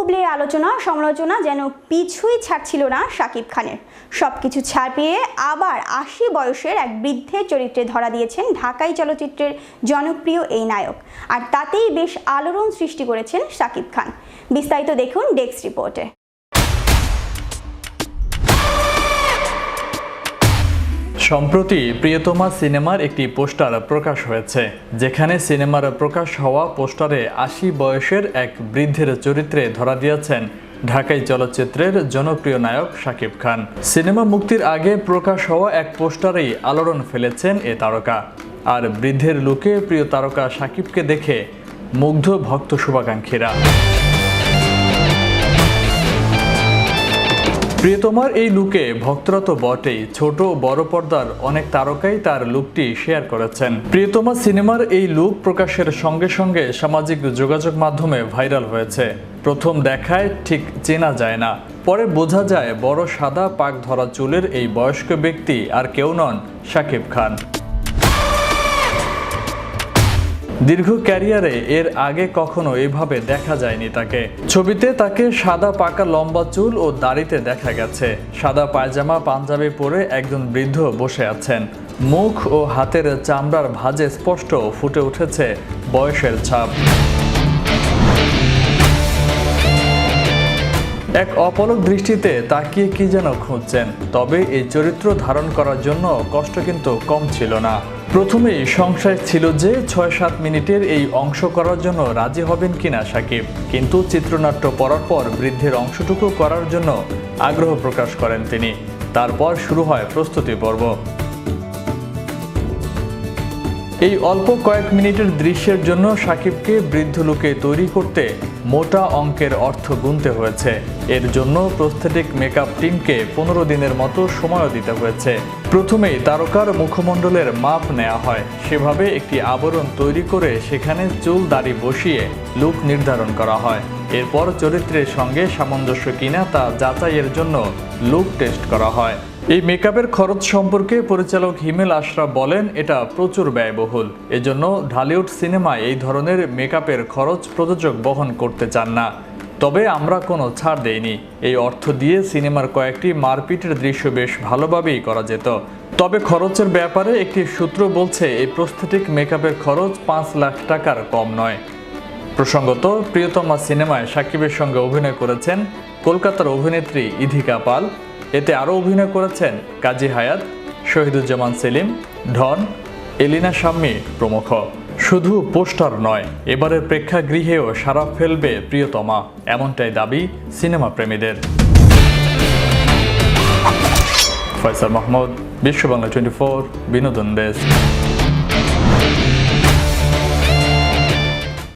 বুবলির আলোচনা, সমালোচনা যেন পিছুই ছাড়ছিল না শাকিব খানের। সব কিছু ছাপিয়ে আবার আশি বয়সের এক বৃদ্ধের চরিত্রে ধরা দিয়েছেন ঢাকাই চলচ্চিত্রের জনপ্রিয় এই নায়ক। আর তাতেই বেশ আলোড়ন সৃষ্টি করেছেন শাকিব খান। বিস্তারিত দেখুন ডেস্ক রিপোর্টে। সম্প্রতি প্রিয়তমা সিনেমার একটি পোস্টার প্রকাশ হয়েছে, যেখানে সিনেমার প্রকাশ হওয়া পোস্টারে আশি বয়সের এক বৃদ্ধের চরিত্রে ধরা দিয়েছেন ঢাকাই চলচ্চিত্রের জনপ্রিয় নায়ক শাকিব খান। সিনেমা মুক্তির আগে প্রকাশ হওয়া এক পোস্টারেই আলোড়ন ফেলেছেন এ তারকা। আর বৃদ্ধের লুকে প্রিয় তারকা শাকিবকে দেখে মুগ্ধ ভক্ত শুভাকাঙ্ক্ষীরা। প্রিয়তমার এই লুকে ভক্তরা তো বটেই। ছোট বড় পর্দার অনেক তারকাই তার লুকটি শেয়ার করেছেন। প্রিয়তমা সিনেমার এই লুক প্রকাশের সঙ্গে সঙ্গে সামাজিক যোগাযোগ মাধ্যমে ভাইরাল হয়েছে। প্রথম দেখায় ঠিক চেনা যায় না। পরে বোঝা যায় বড় সাদা পাক ধরা চুলের এই বয়স্ক ব্যক্তি আর কেউ নন সাকিব খান। দীর্ঘ ক্যারিয়ারে এর আগে কখনো এভাবে দেখা যায়নি তাকে। ছবিতে তাকে সাদা, পাকা, লম্বা চুল ও দাড়িতে দেখা গেছে। সাদা পায়জামা, পাঞ্জাবি পরে একজন বৃদ্ধ বসে আছেন। মুখ ও হাতের চামড়ার ভাজে স্পষ্ট ফুটে উঠেছে বয়সের ছাপ। এক অপলক দৃষ্টিতে তাকিয়ে কি যেন খুঁজছেন, তবে এই চরিত্র ধারণ করার জন্য কষ্ট কিন্তু কম ছিল না। প্রথমেই সংশয় ছিল যে ছয় সাত মিনিটের এই অংশ করার জন্য রাজি হবেন কিনা সাকিব। কিন্তু চিত্রনাট্য পড়ার পর বৃদ্ধের অংশটুকু করার জন্য আগ্রহ প্রকাশ করেন তিনি। তারপর শুরু হয় প্রস্তুতি পর্ব। এই অল্প কয়েক মিনিটের দৃশ্যের জন্য সাকিবকে বৃদ্ধ লোকে তৈরি করতে মোটা অঙ্কের অর্থ গুনতে হয়েছে। এর জন্য প্রস্থেটিক মেকআপ টিমকে পনেরো দিনের মতো সময়ও দিতে হয়েছে। প্রথমেই তারকার মুখমণ্ডলের মাপ নেওয়া হয়। সেভাবে একটি আবরণ তৈরি করে সেখানে চুল দাড়ি বসিয়ে লুক নির্ধারণ করা হয়। এরপর চরিত্রের সঙ্গে সামঞ্জস্য কিনা তা যাচাইয়ের জন্য লুক টেস্ট করা হয়। এই মেকআপের খরচ সম্পর্কে পরিচালক হিমেল আশরাফ বলেন, এটা প্রচুর ব্যয়বহুল। এজন্য ঢালিউড সিনেমায় এই ধরনের মেকআপের খরচ প্রযোজক বহন করতে চান না। তবে আমরা কোনো ছাড় দেইনি। এই অর্থ দিয়ে সিনেমার কয়েকটি মারপিটের দৃশ্য বেশ ভালোভাবেই করা যেত। তবে খরচের ব্যাপারে একটি সূত্র বলছে, এই প্রস্থেটিক মেকআপের খরচ পাঁচ লাখ টাকার কম নয়। প্রসঙ্গত, প্রিয়তমা সিনেমায় সাকিবের সঙ্গে অভিনয় করেছেন কলকাতার অভিনেত্রী ইধিকা পাল এতে আরও অভিনয় করেছেন কাজী হায়াত, শহীদুজ্জামান সেলিম ঢন এলিনা শাম্মী প্রমুখ। শুধু পোস্টার নয়, এবারের প্রেক্ষাগৃহেও সারা ফেলবে প্রিয়তমা। এমনটাই দাবি সিনেমা প্রেমীদের। ফয়সাল মাহমুদ বিশ্ব বাংলা টোয়েন্টি ফোর, বিনোদন ডেস্ক।